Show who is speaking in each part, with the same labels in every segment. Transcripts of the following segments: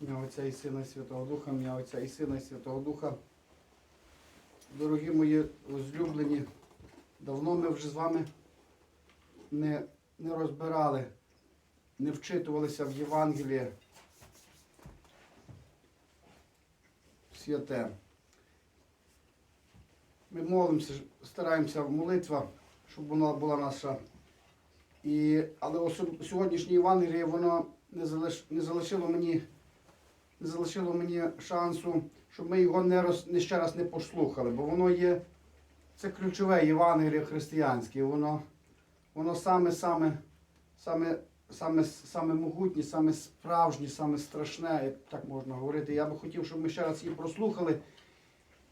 Speaker 1: Ім'я Отця і Сина Святого Духа, ім'я Отця і Сина Святого Духа. Дорогі мої злюблені, давно ми вже з вами не, не розбирали, не вчитувалися в Євангеліє святе. Ми молимося, стараємося в молитва, щоб вона була наша. І, але особ- сьогоднішнє Євангеліє воно не, залиш, не залишило мені не залишило мені шансу, щоб ми його не, роз, не ще раз не послухали, бо воно є, це ключове Євангеліє християнське, воно, воно саме, саме, саме, саме, саме могутнє, саме справжнє, саме страшне, як так можна говорити. Я би хотів, щоб ми ще раз її прослухали.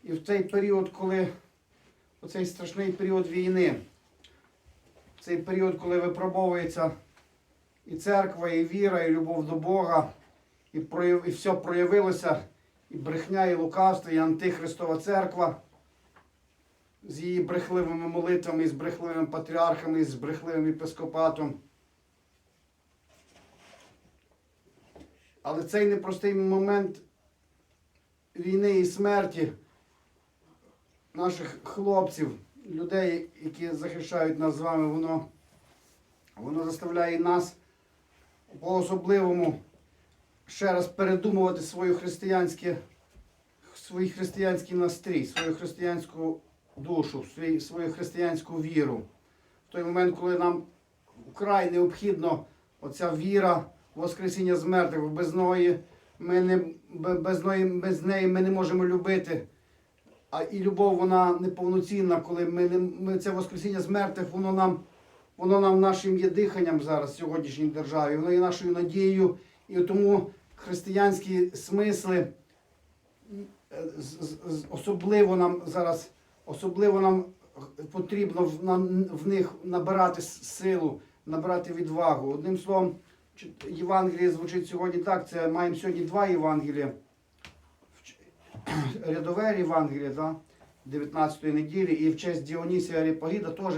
Speaker 1: І в цей період, коли оцей страшний період війни, цей період, коли випробовується і церква, і віра, і любов до Бога, і, прояв, і все проявилося, і брехня, і лукавство, і антихристова церква з її брехливими молитвами, з брехливими патріархами, з брехливим епископатом. Але цей непростий момент війни і смерті наших хлопців, людей, які захищають нас з вами, воно, воно заставляє нас по-особливому ще раз передумувати свою християнське, свій християнський настрій, свою християнську душу, свій, свою християнську віру. В той момент, коли нам вкрай необхідно оця віра в Воскресіння з мертвих, без неї ми не, без, неї, без неї ми не можемо любити. А і любов вона неповноцінна, коли ми, не, ми це Воскресіння з мертвих, воно нам, воно нам нашим є диханням зараз в сьогоднішній державі, воно є нашою надією. І тому християнські смисли е, особливо нам зараз, особливо нам потрібно в, них набирати силу, набирати відвагу. Одним словом, Євангеліє звучить сьогодні так. Це маємо сьогодні два Євангелія. Рядове Євангеліє, да? 19-ї неділі, і в честь Діонісія Аріпагіда теж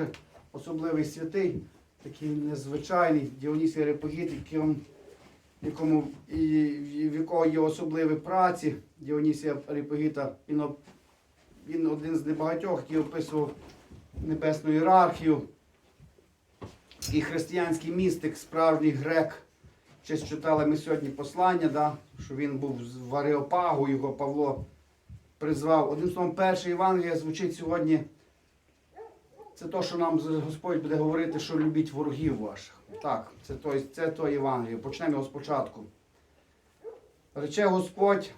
Speaker 1: особливий святий, такий незвичайний Діонісій Аріпагід, яким якому в якого є особливі праці Діонісія Аріпагіта. Він, він один з небагатьох, який описував небесну ієрархію. І християнський містик, справжній грек. Щось читали ми сьогодні послання, да, що він був в Ареопагу, його Павло призвав. Одним словом, перше Євангеліє звучить сьогодні. Це то, що нам Господь буде говорити, що любіть ворогів ваших. Так, це той, це то Євангеліє. Почнемо його спочатку. Рече Господь,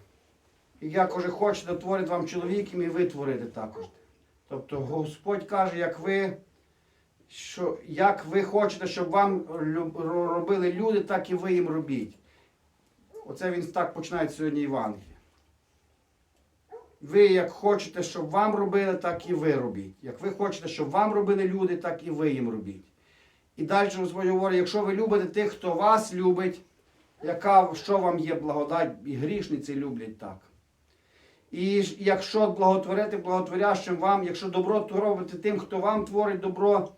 Speaker 1: як уже хочете, творить вам чоловіком, і ви творите також. Тобто Господь каже, як ви, що, як ви хочете, щоб вам робили люди, так і ви їм робіть. Оце він так починає сьогодні Євангеліє. Ви як хочете, щоб вам робили, так і ви робіть. Як ви хочете, щоб вам робили люди, так і ви їм робіть. І далі Господь говорить, якщо ви любите тих, хто вас любить, яка, що вам є благодать, і грішниці люблять так. І якщо благотворити благотворящим вам, якщо добро робите тим, хто вам творить добро,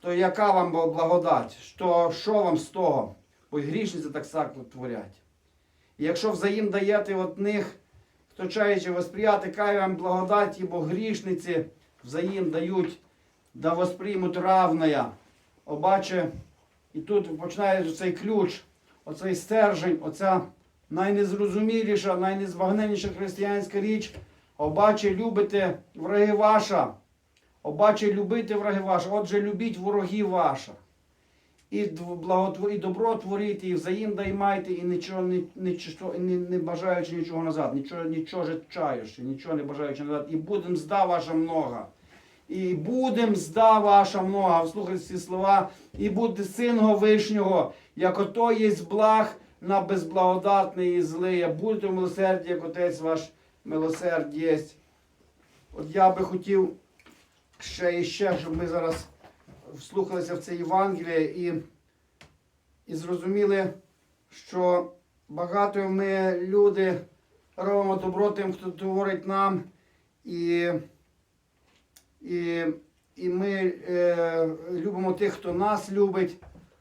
Speaker 1: то яка вам благодать? Що, що вам з того? Бо грішниці так само творять. І якщо взаєм даєте от них, хто чаючи восприяти, кай вам благодаті, бо грішниці взаєм дають, да восприймуть равная. Обаче, і тут починається цей ключ, оцей стержень, оця найнезрозуміліша, найнезбагненніша християнська річ. Обаче любите враги ваша. Обаче любите враги ваша. Отже, любіть ворогів ваша. І, дв- благотвор... і добро творіть, і взаєм даймайте, і нічого не, нічого, не, не бажаючи нічого назад, нічого, нічого же нічого не бажаючи назад. І будем зда ваша много. І будем зда ваша много. Слухайте ці слова. І буде син Вишнього, як ото є благ на безблагодатний і злий. Будьте милосерді, як отець ваш милосерд єсть. От я би хотів ще і ще, щоб ми зараз вслухалися в це Євангеліє і, і зрозуміли, що багато ми люди робимо добро тим, хто творить нам, і, і, і ми е, любимо тих, хто нас любить,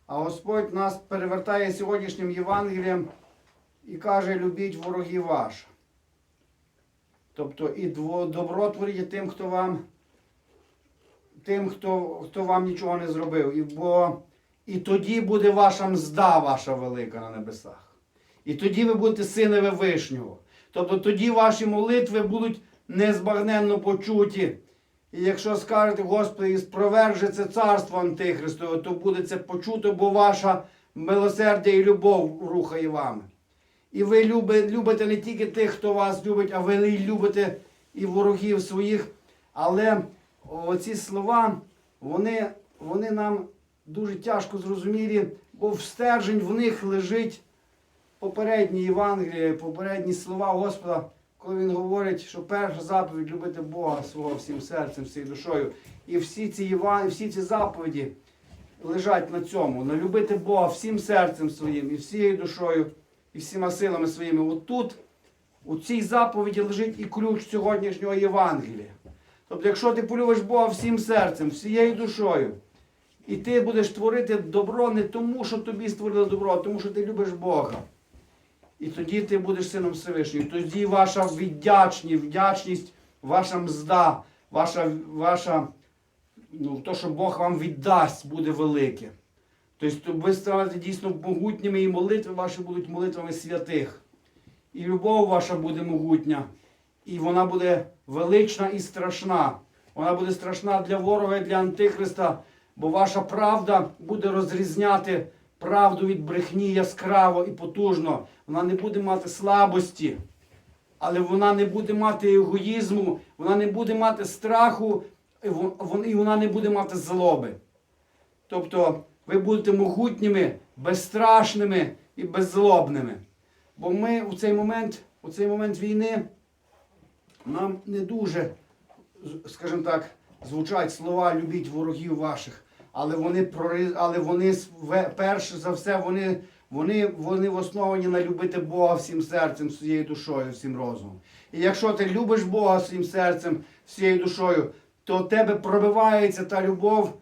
Speaker 1: а Господь нас перевертає сьогоднішнім Євангелієм і каже, любіть ворогів ваших. Тобто і добро творіть тим, хто вам, тим, хто, хто вам нічого не зробив. І, бо, і тоді буде ваша мзда ваша велика на небесах. І тоді ви будете синове Вишнього. Тобто тоді ваші молитви будуть незбагненно почуті. І якщо скажете, Господи, і спроверже це царство Антихристове, то буде це почуто, бо ваша милосердя і любов рухає вами. І ви любите не тільки тих, хто вас любить, а ви і любите і ворогів своїх. Але оці слова, вони, вони нам дуже тяжко зрозумілі, бо в стержень в них лежить попередні Євангелії, попередні слова Господа, коли він говорить, що перша заповідь любити Бога свого всім серцем, всією душою. І всі ці, Єван... всі ці заповіді лежать на цьому, на любити Бога всім серцем своїм, і всією душою, і всіма силами своїми. От тут, у цій заповіді лежить і ключ сьогоднішнього Євангелія. Тобто, якщо ти полюбиш Бога всім серцем, всією душою, і ти будеш творити добро не тому, що тобі створили добро, а тому, що ти любиш Бога. І тоді ти будеш сином Всевишнього. Тоді ваша вдячність, вдячність, ваша мзда, ваша, ваша, ну, то, що Бог вам віддасть, буде велике. Тобто ви станете дійсно могутніми, і молитви ваші будуть молитвами святих. І любов ваша буде могутня, і вона буде велична і страшна. Вона буде страшна для ворога і для Антихриста, бо ваша правда буде розрізняти правду від брехні яскраво і потужно. Вона не буде мати слабості, але вона не буде мати егоїзму, вона не буде мати страху, і вон- вон- і вона не буде мати злоби. Тобто ви будете могутніми, безстрашними і беззлобними. Бо ми у цей момент, у цей момент війни нам не дуже, скажімо так, звучать слова любіть ворогів ваших, але вони але вони перш за все вони, вони, вони основані на любити Бога всім серцем, всією душою, всім розумом. І якщо ти любиш Бога всім серцем, всією душою, то в тебе пробивається та любов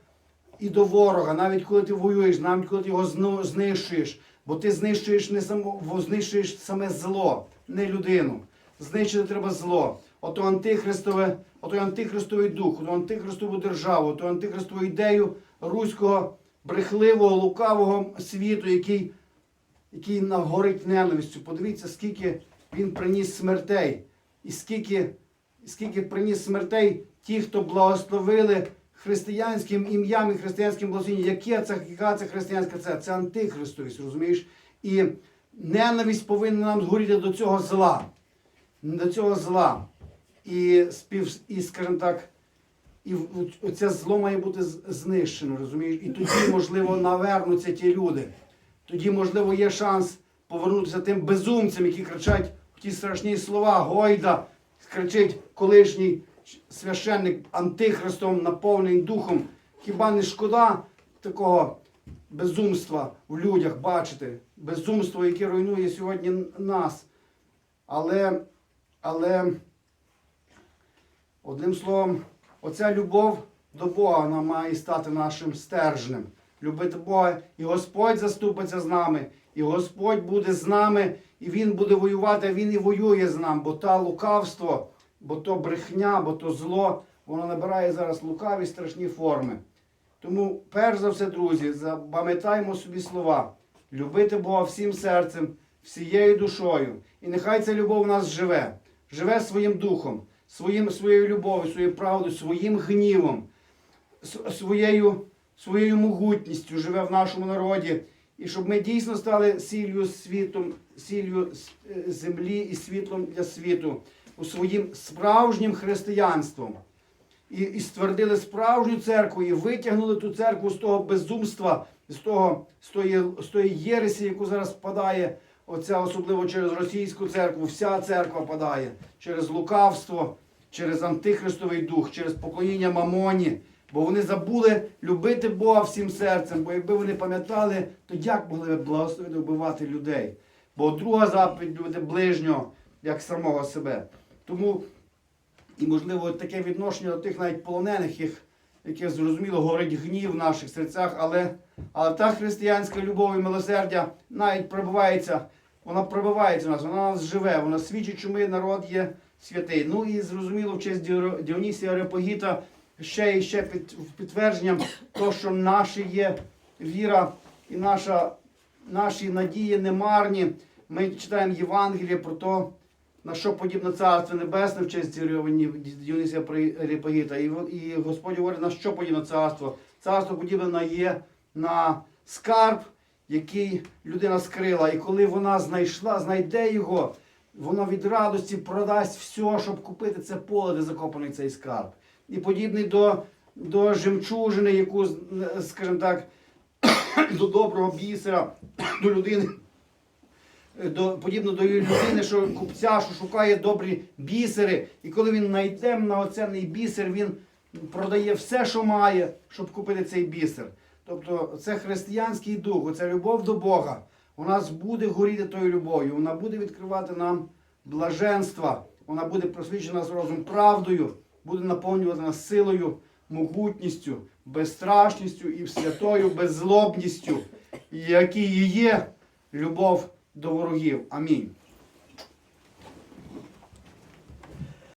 Speaker 1: і до ворога, навіть коли ти воюєш, навіть коли ти його знищуєш, бо ти знищуєш не само, знищуєш саме зло, не людину. Знищити треба зло. Ото антихристове, ото антихристовий дух, ото антихристову державу, ото антихристову ідею руського брехливого, лукавого світу, який, який нагорить ненавистю. Подивіться, скільки він приніс смертей, і скільки, скільки приніс смертей ті, хто благословили християнським ім'ям і християнським благословенням. Яке це, яка це християнська це? Це антихристовість, розумієш? І ненависть повинна нам згоріти до цього зла. До цього зла. І, спів, і скажімо так, і оце зло має бути знищено, розумієш? І тоді, можливо, навернуться ті люди. Тоді, можливо, є шанс повернутися тим безумцям, які кричать ті страшні слова. Гойда кричить колишній священник антихристом, наповнений духом. Хіба не шкода такого безумства в людях бачити? Безумство, яке руйнує сьогодні нас. Але, але Одним словом, оця любов до Бога вона має стати нашим стержнем. Любити Бога, і Господь заступиться з нами, і Господь буде з нами, і Він буде воювати, Він і воює з нами, бо та лукавство, бо то брехня, бо то зло, воно набирає зараз лукаві страшні форми. Тому, перш за все, друзі, запам'ятаємо собі слова: любити Бога всім серцем, всією душою. І нехай ця любов в нас живе, живе своїм духом, своїм, своєю любов'ю, своєю правдою, своїм гнівом, своєю, своєю могутністю живе в нашому народі. І щоб ми дійсно стали сіллю світом, сіллю е, землі і світлом для світу у своїм справжнім християнством і, і ствердили справжню церкву, і витягнули ту церкву з того безумства, з, того, з, тої, з тої єресі, яку зараз впадає, оця особливо через російську церкву, вся церква падає через лукавство, через антихристовий дух, через поклоніння мамоні. Бо вони забули любити Бога всім серцем, бо якби вони пам'ятали, то як могли б благословити вбивати людей? Бо друга заповідь любити ближнього, як самого себе. Тому і, можливо, таке відношення до тих навіть полонених, їх, яке зрозуміло горить гнів в наших серцях, але, але та християнська любов і милосердя навіть пробивається, вона пробивається в нас, вона нас живе, вона свідчить, що ми народ є святий. Ну і зрозуміло, в честь Діонісія Арепагіта ще і ще під, підтвердженням того, що наша є віра і наша, наші надії не марні. Ми читаємо Євангеліє про те, на що подібне царство небесне в честь Діонісія Арепагіта. І, Господь говорить, на що подібне царство. Царство подібне є на скарб, який людина скрила. І коли вона знайшла, знайде його, вона від радості продасть все, щоб купити це поле, де закопаний цей скарб. І подібний до, до жемчужини, яку, скажімо так, до доброго бісера, до людини. До, подібно до людини, що купця, що шукає добрі бісери, і коли він знайде на оценний бісер, він продає все, що має, щоб купити цей бісер. Тобто це християнський дух, оця любов до Бога. У нас буде горіти тою любов'ю, вона буде відкривати нам блаженства, вона буде просвічена з розум правдою, буде наповнювати нас силою, могутністю, безстрашністю і святою беззлобністю, які і є любов до ворогів. Амінь.